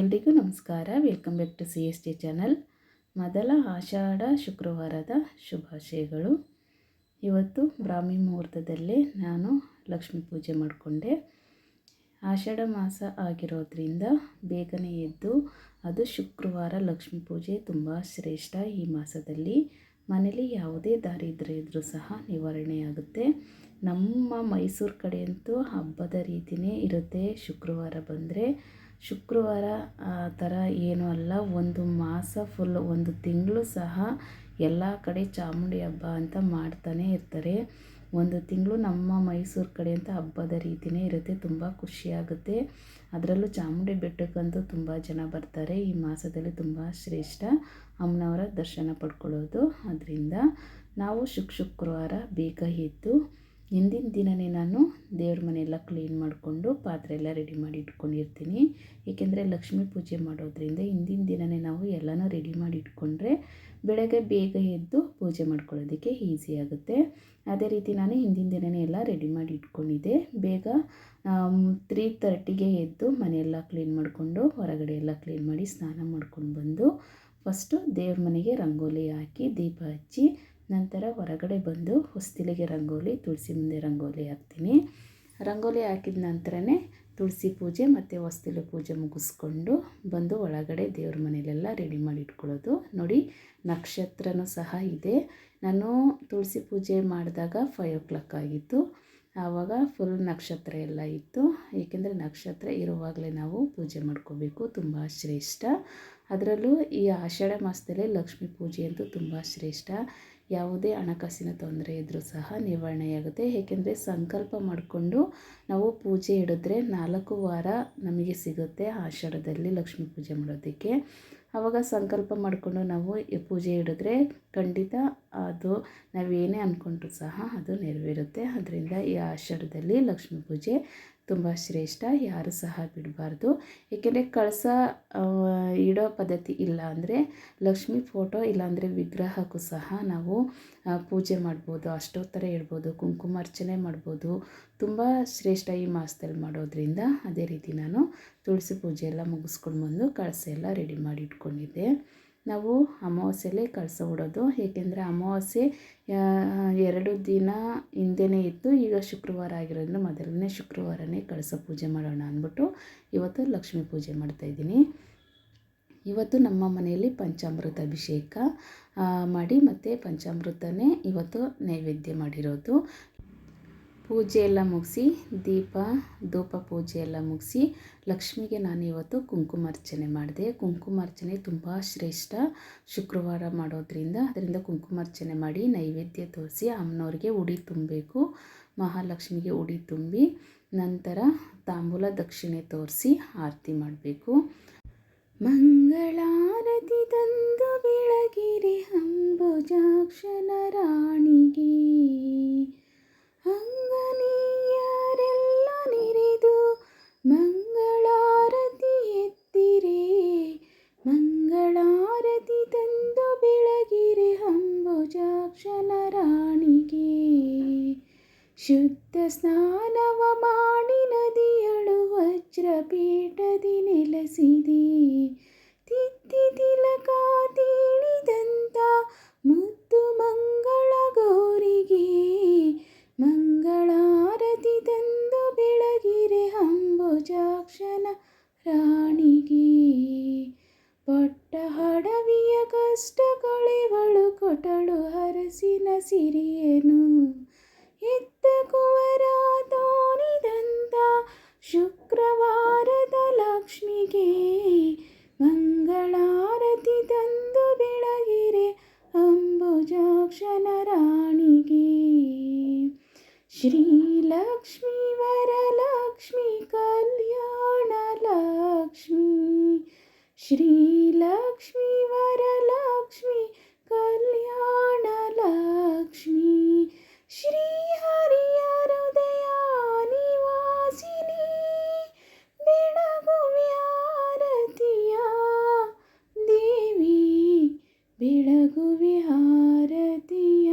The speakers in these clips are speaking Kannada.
ಎಲ್ರಿಗೂ ನಮಸ್ಕಾರ. Welcome back to C S T channel ಮೊದಲ ಆಷಾಢ ಶುಕ್ರವಾರದ ಶುಭಾಶಯಗಳು. ಇವತ್ತು ಬ್ರಾಹ್ಮಿ ಮುಹೂರ್ತದಲ್ಲೇ ನಾನು ಲಕ್ಷ್ಮಿ ಪೂಜೆ ಮಾಡಿಕೊಂಡೆ. ಆಷಾಢ ಮಾಸ ಆಗಿರೋದ್ರಿಂದ ಬೇಗನೆ ಎದ್ದು ಅದು ಶುಕ್ರವಾರ ಲಕ್ಷ್ಮೀ ಪೂಜೆ ತುಂಬ ಶ್ರೇಷ್ಠ ಈ ಮಾಸದಲ್ಲಿ. ಮನೇಲಿ ಯಾವುದೇ ದಾರಿದ್ರ್ಯ ಇದ್ದರೂ ಸಹ ನಿವಾರಣೆಯಾಗುತ್ತೆ ನಮ್ಮ ಮೈಸೂರು ಕಡೆಯಂತೂ ಹಬ್ಬದ ರೀತಿಯೇ ಇರುತ್ತೆ ಶುಕ್ರವಾರ ಬಂದರೆ. ಶುಕ್ರವಾರ, ಆ ಥರ ಏನೂ ಅಲ್ಲ. ಒಂದು ಮಾಸ ಫುಲ್ ಒಂದು ತಿಂಗಳು ಸಹ ಎಲ್ಲ ಕಡೆ ಚಾಮುಂಡಿ ಹಬ್ಬ ಅಂತ ಮಾಡ್ತಾನೆ ಇರ್ತಾರೆ. ಒಂದು ತಿಂಗಳು ನಮ್ಮ ಮೈಸೂರು ಕಡೆ ಅಂತ ಹಬ್ಬದ ರೀತಿಯೇ ಇರುತ್ತೆ. ತುಂಬ ಖುಷಿಯಾಗುತ್ತೆ. ಅದರಲ್ಲೂ ಚಾಮುಂಡಿ ಬೆಟ್ಟಕ್ಕಂತೂ ತುಂಬ ಜನ ಬರ್ತಾರೆ. ಈ ಮಾಸದಲ್ಲಿ ತುಂಬ ಶ್ರೇಷ್ಠ ಅಮ್ಮನವರ ದರ್ಶನ ಪಡ್ಕೊಳ್ಳೋದು. ಅದರಿಂದ ನಾವು ಶುಕ್ ಶುಕ್ರವಾರ ಬೇಗ ಎದ್ದು ಹಿಂದಿನ ದಿನವೇ ನಾನು ದೇವ್ರ ಮನೆಯೆಲ್ಲ ಕ್ಲೀನ್ ಮಾಡಿಕೊಂಡು ಪಾತ್ರೆ ಎಲ್ಲ ರೆಡಿ ಮಾಡಿ ಇಟ್ಕೊಂಡಿರ್ತೀನಿ. ಏಕೆಂದರೆ ಲಕ್ಷ್ಮೀ ಪೂಜೆ ಮಾಡೋದ್ರಿಂದ ಹಿಂದಿನ ದಿನವೇ ನಾವು ಎಲ್ಲನೂ ರೆಡಿ ಮಾಡಿ ಇಟ್ಕೊಂಡ್ರೆ ಬೆಳಗ್ಗೆ ಬೇಗ ಎದ್ದು ಪೂಜೆ ಮಾಡ್ಕೊಳ್ಳೋದಕ್ಕೆ ಈಸಿ ಆಗುತ್ತೆ. ಅದೇ ರೀತಿ ನಾನು ಹಿಂದಿನ ದಿನವೇ ಎಲ್ಲ ರೆಡಿ ಮಾಡಿ ಇಟ್ಕೊಂಡಿದ್ದೆ. ಬೇಗ ತ್ರೀ ತರ್ಟಿಗೆ ಎದ್ದು ಮನೆಯೆಲ್ಲ ಕ್ಲೀನ್ ಮಾಡಿಕೊಂಡು ಹೊರಗಡೆ ಎಲ್ಲ ಕ್ಲೀನ್ ಮಾಡಿ ಸ್ನಾನ ಮಾಡ್ಕೊಂಡು ಬಂದು ಫಸ್ಟು ದೇವ್ರ ಮನೆಗೆ ರಂಗೋಲಿ ಹಾಕಿ ದೀಪ ಹಚ್ಚಿ ನಂತರ ಹೊರಗಡೆ ಬಂದು ಹೊಸ್ತಿಲಿಗೆ ರಂಗೋಲಿ, ತುಳಸಿ ಮುಂದೆ ರಂಗೋಲಿ ಹಾಕ್ತೀನಿ. ರಂಗೋಲಿ ಹಾಕಿದ ನಂತರನೇ ತುಳಸಿ ಪೂಜೆ ಮತ್ತು ಹೊಸ್ತಿಲು ಪೂಜೆ ಮುಗಿಸ್ಕೊಂಡು ಬಂದು ಒಳಗಡೆ ದೇವ್ರ ಮನೇಲೆಲ್ಲ ರೆಡಿ ಮಾಡಿ ಇಟ್ಕೊಳ್ಳೋದು. ನೋಡಿ, ನಕ್ಷತ್ರನೂ ಸಹ ಇದೆ. ನಾನು ತುಳಸಿ ಪೂಜೆ ಮಾಡಿದಾಗ ಫೈವ್ ಓ ಕ್ಲಾಕ್ ಆಗಿತ್ತು. ಆವಾಗ ಫುಲ್ ನಕ್ಷತ್ರ ಎಲ್ಲ ಇತ್ತು. ಏಕೆಂದರೆ ನಕ್ಷತ್ರ ಇರುವಾಗಲೇ ನಾವು ಪೂಜೆ ಮಾಡ್ಕೋಬೇಕು. ತುಂಬ ಶ್ರೇಷ್ಠ. ಅದರಲ್ಲೂ ಈ ಆಷಾಢ ಮಾಸದಲ್ಲಿ ಲಕ್ಷ್ಮೀ ಪೂಜೆ ಅಂತೂ ತುಂಬ ಶ್ರೇಷ್ಠ. ಯಾವುದೇ ಹಣಕಾಸಿನ ತೊಂದರೆ ಇದ್ದರೂ ಸಹ ನಿವಾರಣೆಯಾಗುತ್ತೆ ಏಕೆಂದರೆ ಸಂಕಲ್ಪ ಮಾಡಿಕೊಂಡು ನಾವು ಪೂಜೆ ಇಡಿದ್ರೆ ನಾಲ್ಕು ವಾರ ನಮಗೆ ಸಿಗುತ್ತೆ ಆಷಾಢದಲ್ಲಿ ಲಕ್ಷ್ಮೀ ಪೂಜೆ ಮಾಡೋದಕ್ಕೆ. ಆವಾಗ ಸಂಕಲ್ಪ ಮಾಡಿಕೊಂಡು ನಾವು ಪೂಜೆ ಇಡಿದ್ರೆ ಖಂಡಿತ ಅದು ನಾವೇನೇ ಅಂದ್ಕೊಂಡ್ರೂ ಸಹ ಅದು ನೆರವೇರುತ್ತೆ. ಅದರಿಂದ ಈ ಆಷಾಢದಲ್ಲಿ ಲಕ್ಷ್ಮೀ ಪೂಜೆ ತುಂಬ ಶ್ರೇಷ್ಠ, ಯಾರು ಸಹ ಬಿಡಬಾರ್ದು. ಏಕೆಂದರೆ ಕಳಸ ಇಡೋ ಪದ್ಧತಿ ಇಲ್ಲ ಅಂದರೆ, ಲಕ್ಷ್ಮಿ ಫೋಟೋ ಇಲ್ಲಾಂದರೆ ವಿಗ್ರಹಕ್ಕೂ ಸಹ ನಾವು ಪೂಜೆ ಮಾಡ್ಬೋದು, ಅಷ್ಟೋತ್ತರ ಇಡ್ಬೋದು ಕುಂಕುಮಾರ್ಚನೆ ಮಾಡ್ಬೋದು. ತುಂಬ ಶ್ರೇಷ್ಠ ಈ ಮಾಸದಲ್ಲಿ ಮಾಡೋದ್ರಿಂದ ಅದೇ ರೀತಿ ನಾನು ತುಳಸಿ ಪೂಜೆ ಎಲ್ಲ ಮುಗಿಸ್ಕೊಂಡು ಬಂದು ಕಳಸ ಎಲ್ಲ ರೆಡಿ ಮಾಡಿ ಇಟ್ಕೊಂಡಿದ್ದೆ. ನಾವು ಅಮಾವಾಸ್ಯೆಯಲ್ಲೇ ಕಳಸ ಬಿಡೋದು ಏಕೆಂದರೆ ಅಮಾವಾಸ್ಯೆ ಎರಡು ದಿನ ಹಿಂದೆಯೇ ಇತ್ತು ಈಗ ಶುಕ್ರವಾರ ಆಗಿರೋದ್ರಿಂದ ಮೊದಲನೇ ಶುಕ್ರವಾರನೇ ಕಳಸ ಪೂಜೆ ಮಾಡೋಣ ಅಂದ್ಬಿಟ್ಟು ಇವತ್ತು ಲಕ್ಷ್ಮೀ ಪೂಜೆ ಮಾಡ್ತಾಯಿದ್ದೀನಿ ಇವತ್ತು ನಮ್ಮ ಮನೆಯಲ್ಲಿ ಪಂಚಾಮೃತ ಅಭಿಷೇಕ ಮಾಡಿ ಮತ್ತು ಪಂಚಾಮೃತನೇ ಇವತ್ತು ನೈವೇದ್ಯ ಮಾಡಿರೋದು. ಪೂಜೆ ಎಲ್ಲ ಮುಗಿಸಿ, ದೀಪ, ಧೂಪ ಪೂಜೆ ಎಲ್ಲ ಮುಗಿಸಿ, ಲಕ್ಷ್ಮಿಗೆ ನಾನು ಇವತ್ತು ಕುಂಕುಮಾರ್ಚನೆ ಮಾಡಿದೆ. ಕುಂಕುಮಾರ್ಚನೆ ತುಂಬ ಶ್ರೇಷ್ಠ. ಶುಕ್ರವಾರ ಮಾಡೋದ್ರಿಂದ ಅದರಿಂದ ಕುಂಕುಮಾರ್ಚನೆ ಮಾಡಿ ನೈವೇದ್ಯ ತೋರಿಸಿ ಅಮ್ಮನವ್ರಿಗೆ ಉಡಿ ತುಂಬಬೇಕು. ಮಹಾಲಕ್ಷ್ಮಿಗೆ ಉಡಿ ತುಂಬಿ ನಂತರ ತಾಂಬೂಲ ದಕ್ಷಿಣೆ ತೋರಿಸಿ ಆರತಿ ಮಾಡಬೇಕು. ಮಂಗಳಾರತಿ ಶುದ್ಧ ಸ್ನಾನವ ಮಾಡಿ ನದಿಯಳು ವಜ್ರಪೀಠದಿ ನೆಲೆಸಿದೆ. ತಿತ್ತಿ ತಿಲಕ ತೀಳಿದಂತ ಮುದ್ದು ಮಂಗಳ ಗೌರಿಗೆ, ಮಂಗಳಾರತಿ ತಂದು ಬೆಳಗಿರೆ ಅಂಬುಜಾಕ್ಷನ ರಾಣಿಗೆ. ಪೊಟ್ಟ ಹಡವಿಯ ಕಷ್ಟ ಕಳೆವಳು ಕೊಟಳು ಹರಸಿನ ಸಿರಿಯನು. ಶುಕ್ರವಾರದ ಲಕ್ಷ್ಮಿಗೆ ಮಂಗಳಾರತಿ ತಂದು ಬೆಳಗಿರೆ ಅಂಬುಜಾಕ್ಷನ ರಾಣಿಗೆ ಶ್ರೀಲಕ್ಷ್ಮೀ ವರಲಕ್ಷ್ಮಿ ಕಲ್ಯಾಣ ಲಕ್ಷ್ಮಿ ಬೆಳಗುವ್ಯಾರತಿಯ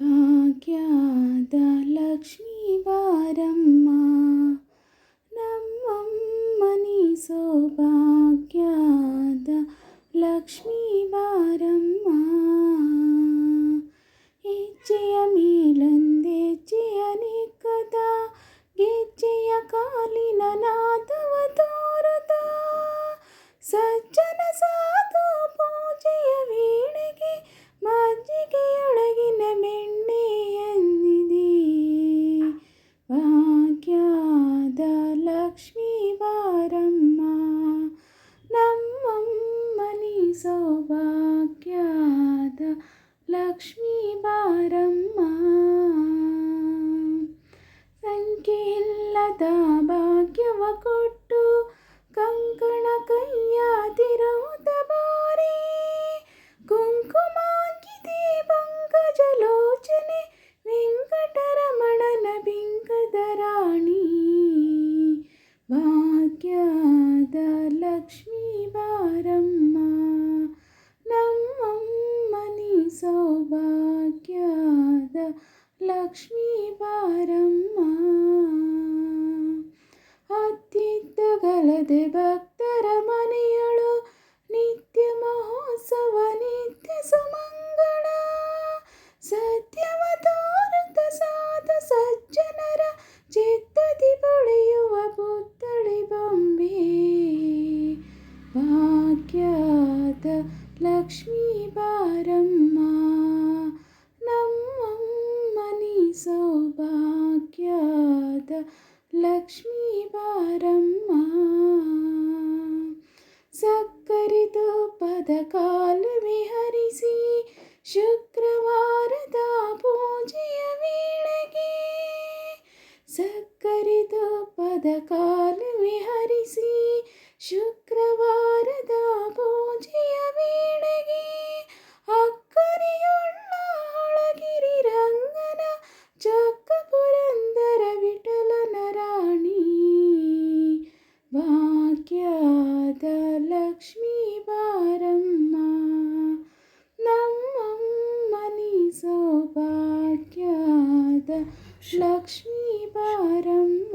ಭಾಗ್ಯದ ಲಕ್ಷ್ಮೀ ಬಾರಮ್ಮ ನಮ್ಮಮ್ಮ ಸೌಭಾಗ್ಯದ ಲಕ್ಷ್ಮೀ ಬಾರಮ್ಮ. ಹೆಜ್ಜೆಯ ಮೇಲೊಂದೆಜ್ಜೆಯ ನಿಕ್ಕದ ಗೆಜ್ಜೆಯ ಕಾಲಿನ ನಾದವ ತೋರದ ಸಜ್ಜನ ಸೌಭಾಗ್ಯದ ಲಕ್ಷ್ಮೀ ಬಾರಮ್ಮ. ಸಂಖ್ಯೆಯಿಲ್ಲದ ಭಾಗ್ಯವ ಕೊಟ್ಟು ಕಂಕಣ ಕೈಯ ತಿರುವುದ ಬಾರಿ. ಸೌಭಾಗ್ಯದ ಲಕ್ಷ್ಮೀ ಬಾರಮ್ಮ. ಅತ್ತಿತ್ತಗಲದೆ ಭಕ್ತರ ಮನೆಯಳು, ನಿತ್ಯ ಮಹೋತ್ಸವ, ನಿತ್ಯ ಸುಮಂಗಳ. ಸತ್ಯವ ಸಾಧು ಸಜ್ಜನರ ಚಿತ್ತದಿ ಪಡೆಯುವ ಪುತ್ಥಳಿ ಬೊಂಬೆ. ಭಾಗ್ಯದ ಲಕ್ಷ್ಮೀ ಬಾರಮ್ಮ. ನಮ್ಮಮ್ಮನಿ ಸೌಭಾಗ್ಯದ ಲಕ್ಷ್ಮೀ ಬಾರಮ್ಮ ಸಕ್ಕರೆ ತುಪ್ಪದ ಕಾಲುವೆ ಹರಿಸಿ ಶುಕ್ರವಾರದ ಪೂಜೆಯ ವೇಳೆಗೆ ಸಕ್ಕರೆ ತುಪ್ಪದ ಲಕ್ಷ್ಮೀ ಬಾರಮ್ಮ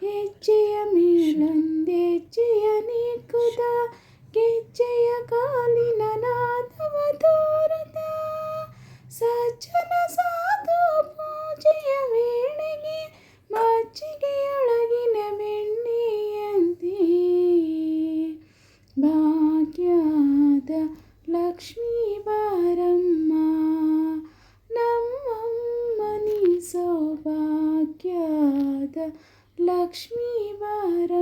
ಹೆಜ್ಜೆಯ ಮೇಲೊಂದೆಜ್ಜೆಯ ನಿಕ್ಕುದ ಗೆಜ್ಜೆಯ ಕಾಲಿನ ನಾದವ ತೋರದ ಸಜ್ಜನ ಸಾಧು ಪೂಜೆಯ ವೇಳೆಗೆ ಮಜ್ಜಿಗೆಯೊಳಗಿನ ಬೆಣ್ಣೆಯಂತೆ ಭಾಗ್ಯದ ಲಕ್ಷ್ಮೀ ಬಾರಮ್ಮ सौभाग्याद लक्ष्मीवरम्मा